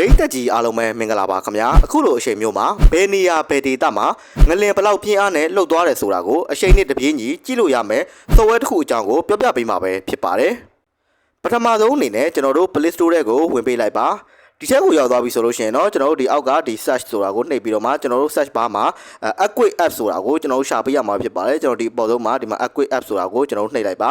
ရိတ်တက်ကြီးအားလုံးပဲမင်္ဂလာပါခင်ဗျာအခုလိုအချိန်မျိုးမှာဘယ်နေရာဘယ်ဒေသမှာငလင်ဘလောက်ပြင်းအားနဲ့လှုပ်သွားတယ်ဆိုတာကိုအချိန်နဲ့တပြေးညီကြည့်လို့ရမယ်စော်ဝဲတစ်ခုအကြောင်းကိုပြောပြပေးမှာပဲဖြစ်ပါတယ်ပထမဆုံးအနေနဲ့ကျွန်တော်တို့ Play Store ထဲကိုဝင်ပေးလိုက်ပါ ဒီချက်ကိုရောက်သွားပြီဆိုလို့ရှိရင်တော့ကျွန်တော်တို့ဒီအောက်ကဒီ search ဆိုတာကိုနှိပ်ပြီးတော့မှကျွန်တော်တို့ search bar မှာ Equate app ဆိုတာကိုကျွန်တော်တို့ရှာပေးရမှာဖြစ်ပါတယ်ကျွန်တော်ဒီအပေါ်ဆုံးမှာဒီမှာ Equate app ဆိုတာကိုကျွန်တော်တို့နှိပ်လိုက်ပါ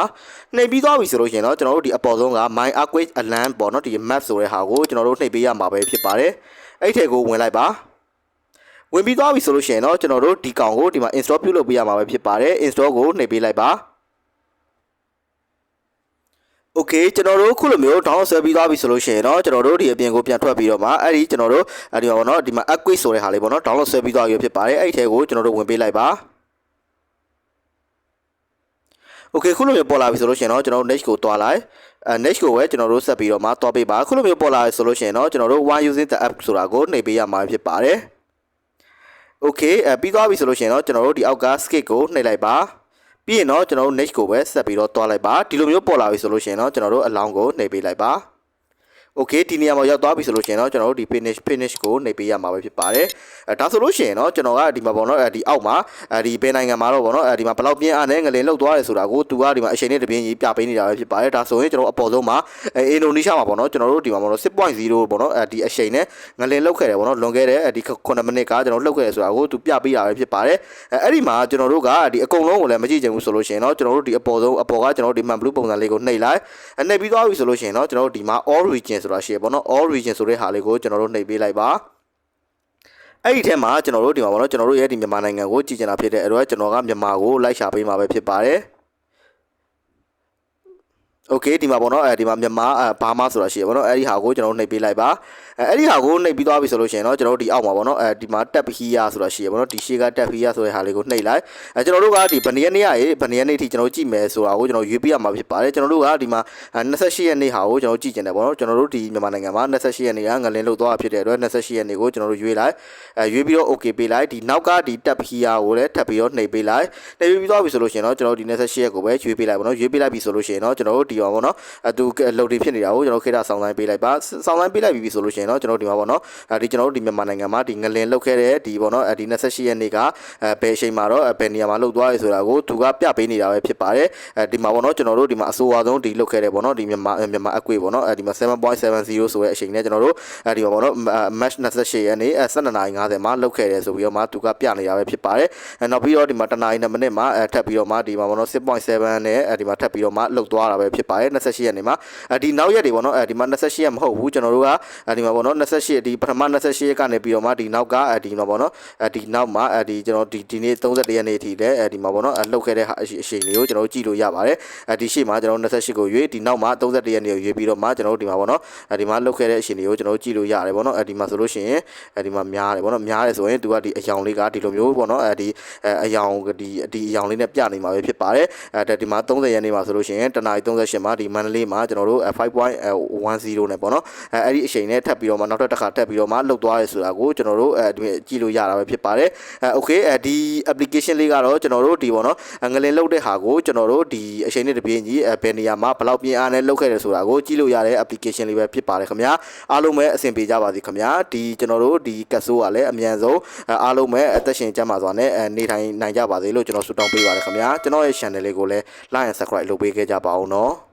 နှိပ်ပြီးသွားပြီဆိုလို့ရှိရင်တော့ကျွန်တော်တို့ဒီအပေါ်ဆုံးက My Equate Alarm ပေါ့နော်ဒီ map ဆိုတဲ့ဟာကိုကျွန်တော်တို့နှိပ်ပေးရမှာပဲဖြစ်ပါတယ်အဲ့ထဲကိုဝင်လိုက်ပါဝင်ပြီးသွားပြီဆိုလို့ရှိရင်တော့ကျွန်တော်တို့ဒီကောင်ကိုဒီမှာ install ပြုလုပ်ပေးရမှာပဲဖြစ်ပါတယ် install ကိုနှိပ်ပေးလိုက်ပါ โอเคကျွန်တော်တို့ခုလိုမျိုး download ဆွဲပြီးသွားပြီဆိုလို့ရှိရင်တော့ကျွန်တော်တို့ဒီအပြင်ကိုပြန်ထွက်ပြီးတော့မှအဲ့ဒီကျွန်တော်တို့အဲ့ဒီပါဘောเนาะဒီမှာ upgrade ဆိုတဲ့ဟာလေးပေါ့เนาะ download ဆွဲပြီးသွားပြီဖြစ်ပါတယ်အဲ့ဒီထဲကိုကျွန်တော်တို့ဝင်ပေးလိုက်ပါโอเคခုလိုမျိုးပေါ်လာပြီဆိုလို့ရှိရင်တော့ကျွန်တော်တို့ next ကိုတွားလိုက်အဲ next ကိုပဲကျွန်တော်တို့ဆက်ပြီးတော့မှတွားပေးပါခုလိုမျိုးပေါ်လာပြီဆိုလို့ရှိရင်တော့ကျွန်တော်တို့ one using the app ဆိုတာကိုနှိပ်ပေးရမှာဖြစ်ပါတယ်โอเคအဲပြီးသွားပြီဆိုလို့ရှိရင်တော့ကျွန်တော်တို့ဒီအောက်က skip ကိုနှိပ်လိုက်ပါ ပြီးရင်တော့ကျွန်တော်တို့ next ကိုပဲဆက်ပြီးတော့တွားလိုက်ပါဒီလိုမျိုးပေါ်လာပြီဆိုလို့ရှိရင်တော့ကျွန်တော်တို့အလောင်းကိုနှိပ်ပေးလိုက်ပါ โอเคဒီနေရာမှာရောက်သွားပြီဆိုလို့ရှိရင်တော့ကျွန်တော်တို့ဒီ finish finish ကိုနှိပ်ပေးရမှာပဲဖြစ်ပါတယ်အဲဒါဆိုလို့ရှိရင်တော့ကျွန်တော်ကဒီမှာပေါ့နော်အဲဒီအောက်မှာအဲဒီဘယ်နိုင်ငံမှာတော့ပေါ့နော်အဲဒီမှာဘယ်လောက်ပြင်းအားနဲ့ငလင်လောက်သွားတယ်ဆိုတာကိုသူကဒီမှာအချိန်နဲ့တပြင်းကြီးပြပေးနေတာပဲဖြစ်ပါတယ်ဒါဆိုရင်ကျွန်တော်အပေါ်ဆုံးမှာအဲအင်ဒိုနီးရှားမှာပေါ့နော်ကျွန်တော်တို့ဒီမှာပေါ့နော်6.0ပေါ့နော်အဲဒီအချိန်နဲ့ငလင်လောက်ခဲ့တယ်ပေါ့နော်လွန်ခဲ့တဲ့ဒီ9မိနစ်ကကျွန်တော်လောက်ခဲ့တယ်ဆိုတာကိုသူပြပေးတာပဲဖြစ်ပါတယ်အဲအဲ့ဒီမှာကျွန်တော်တို့ကဒီအကုန်လုံးကိုလည်းမကြည့်ချင်ဘူးဆိုလို့ရှိရင်တော့ကျွန်တော်တို့ဒီအပေါ်ဆုံးအပေါ်ကကျွန်တော်တို့ဒီ man blue ပုံစံလေးကိုနှိပ်လိုက်အဲနှိပ်ပြီးသွားပြီဆိုလို့ရှိရင်တော့ကျွန်တော်တို့ဒီမှာ all region ဆိုတာရှိရပေါ့နော် all region ဆိုတဲ့ဟာလေးကိုကျွန်တော်တို့နှိပ်ပေးလိုက်ပါအဲ့ဒီထဲမှာကျွန်တော်တို့ဒီမှာပေါ့နော်ကျွန်တော်တို့ရဲ့ဒီမြန်မာနိုင်ငံကိုကြည်ကျင်တာဖြစ်တဲ့အဲ့တော့ကျွန်တော်ကမြန်မာကိုလိုက်ရှာပေးမှာပဲဖြစ်ပါတယ် โอเคဒီမှာပေါ့နော်အဲဒီမှာမြန်မာအဲဘာမှဆိုတာရှိရပေါ့နော်အဲ့ဒီဟာကိုကျွန်တော်တို့နှိပ်ပေးလိုက်ပါအဲအဲ့ဒီဟာကိုနှိပ်ပြီးသွားပြီဆိုလို့ရှိရင်တော့ကျွန်တော်တို့ဒီအောက်မှာပေါ့နော်အဲဒီမှာ tab here ဆိုတာရှိရပေါ့နော်ဒီရှေ့က tab here ဆိုတဲ့ဟာလေးကိုနှိပ်လိုက်အဲကျွန်တော်တို့ကဒီဗနေရက်နေ့ရေဗနေရက်နေ့ထိကျွန်တော်ကြည့်မယ်ဆိုတာကိုကျွန်တော်ရွေးပြရမှာဖြစ်ပါတယ်ကျွန်တော်တို့ကဒီမှာ28ရက်နေ့ဟာကိုကျွန်တော်ကြည့်ကျင်တယ်ပေါ့နော်ကျွန်တော်တို့ဒီမြန်မာနိုင်ငံမှာ28ရက်နေ့ကငလင်းလို့သွားဖြစ်တဲ့အတွက်28ရက်နေ့ကိုကျွန်တော်တို့ရွေးလိုက်အဲရွေးပြီးတော့ okay ပေးလိုက်ဒီနောက်ကဒီ tab here ကိုလည်းထပ်ပြီးတော့နှိပ်ပေးလိုက်နှိပ်ပြီးသွားပြီဆိုလို့ရှိရင်တော့ကျွန်တော်ဒီ28ရက်ကိုပဲရွေးပေးလိုက်ပေါ့နော်ရွေးပေးလိုက်ပြီဆိုလို့ရှိရင်တော့ကျွန်တော်တို့ဒီ ပါပေါ့နော်အဲသူလုတ်တွေဖြစ်နေတာကိုကျွန်တော်ခေတ္တဆောင်းဆိုင်ပေးလိုက်ပါဆောင်းဆိုင်ပေးလိုက်ပြီဆိုလို့ရှိရင်တော့ကျွန်တော်ဒီမှာပေါ့နော်အဲဒီကျွန်တော်တို့ဒီမြန်မာနိုင်ငံမှာဒီငလင်လုတ်ခဲ့တဲ့ဒီပေါ့နော်အဲဒီ28ရက်နေ့ကအဲဘယ်အချိန်မှာတော့ဘယ်နေရာမှာလုတ်သွားရဲဆိုတာကိုသူကပြပေးနေတာပဲဖြစ်ပါတယ်အဲဒီမှာပေါ့နော်ကျွန်တော်တို့ဒီမှာအဆိုအဝါဆုံးဒီလုတ်ခဲ့တဲ့ပေါ့နော်ဒီမြန်မာမြန်မာအကွေပေါ့နော်အဲဒီမှာ7.70ဆိုတဲ့အချိန်နဲ့ကျွန်တော်တို့အဲဒီမှာပေါ့နော် match 28ရက်နေ့12:50မှာလုတ်ခဲ့တယ်ဆိုပြီးတော့မှသူကပြနေတာပဲဖြစ်ပါတယ်အဲနောက်ပြီးတော့ဒီမှာတနာရီ2မိနစ်မှာအဲထပ်ပြီးတော့မှဒီမှာပေါ့နော်6.7နဲ့အဲဒီမှာထပ်ပြီးတော့မှလုတ်သွားတာပဲဖြစ်ပါတယ်28ရက်နေ့မှာအဲဒီနောက်ရက်တွေပေါ့နော်အဲဒီမှာ28ရက်မဟုတ်ဘူးကျွန်တော်တို့ကအဲဒီမှာပေါ့နော်28ဒီပထမ28ရက်ကနေပြီးတော့မှဒီနောက်ကအဲဒီမှာပေါ့နော်အဲဒီနောက်မှာအဲဒီကျွန်တော်ဒီဒီနေ့31ရက်နေ့အထိလည်းအဲဒီမှာပေါ့နော်လှုပ်ခဲ့တဲ့ဟာအချိန်တွေကိုကျွန်တော်ကြည့်လို့ရပါတယ်အဲဒီရှေ့မှာကျွန်တော်28ကိုရွေးဒီနောက်မှာ31ရက်နေ့ကိုရွေးပြီးတော့မှကျွန်တော်ဒီမှာပေါ့နော်အဲဒီမှာလှုပ်ခဲ့တဲ့အချိန်တွေကိုကျွန်တော်ကြည့်လို့ရတယ်ပေါ့နော်အဲဒီမှာဆိုလို့ရှိရင်အဲဒီမှာများတယ်ပေါ့နော်များတယ်ဆိုရင်သူကဒီအယောင်လေးကဒီလိုမျိုးပေါ့နော်အဲဒီအယောင်ဒီဒီအယောင်လေးနဲ့ပြနေမှာပဲဖြစ်ပါတယ်အဲဒီမှာ30ရက်နေ့မှာဆိုလို့ရှိရင်တနာရီ38ချိန်မှာဒီမန္တလေးမှာကျွန်တော်တို့5.10နဲ့ပေါ့နော်အဲအဲ့ဒီအချိန်နဲ့ထပ်ပြီးတော့မှနောက်ထပ်တစ်ခါထပ်ပြီးတော့မှလှုပ်သွားရဲဆိုတာကိုကျွန်တော်တို့အဲကြည့်လို့ရတာပဲဖြစ်ပါတယ်အဲ okay အဲဒီ application လေးကတော့ကျွန်တော်တို့ဒီပေါ့နော်ငလင်လှုပ်တဲ့ဟာကိုကျွန်တော်တို့ဒီအချိန်နဲ့တပြင်းကြီးဘယ်နေရာမှာဘယ်လောက်ပြင်းအားနဲ့လှုပ်ခဲ့တယ်ဆိုတာကိုကြည့်လို့ရတဲ့ application လေးပဲဖြစ်ပါတယ်ခင်ဗျာအားလုံးပဲအဆင်ပြေကြပါစေခင်ဗျာဒီကျွန်တော်တို့ဒီကတ်ဆိုးကလည်းအမြန်ဆုံးအားလုံးပဲအသက်ရှင်ကြပါစွာနဲ့နေထိုင်နိုင်ကြပါစေလို့ကျွန်တော်ဆုတောင်းပေးပါတယ်ခင်ဗျာကျွန်တော်ရဲ့ channel လေးကိုလည်း like and subscribe လုပ်ပေးခဲ့ကြပါအောင်နော်